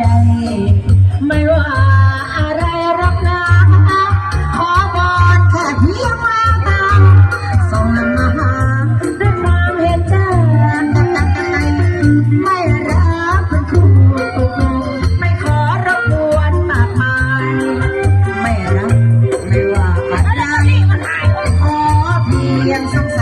ใด ไม่ว่าอะไรรักนาขอบอนแค่เพียงแววตาส่งมาหาด้วยความเห็นใจไม่รักเป็นคู่ไม่ขอรบกวนมากมาย ไม่รักไม่ว่าอะไรขอเพียงสงสาร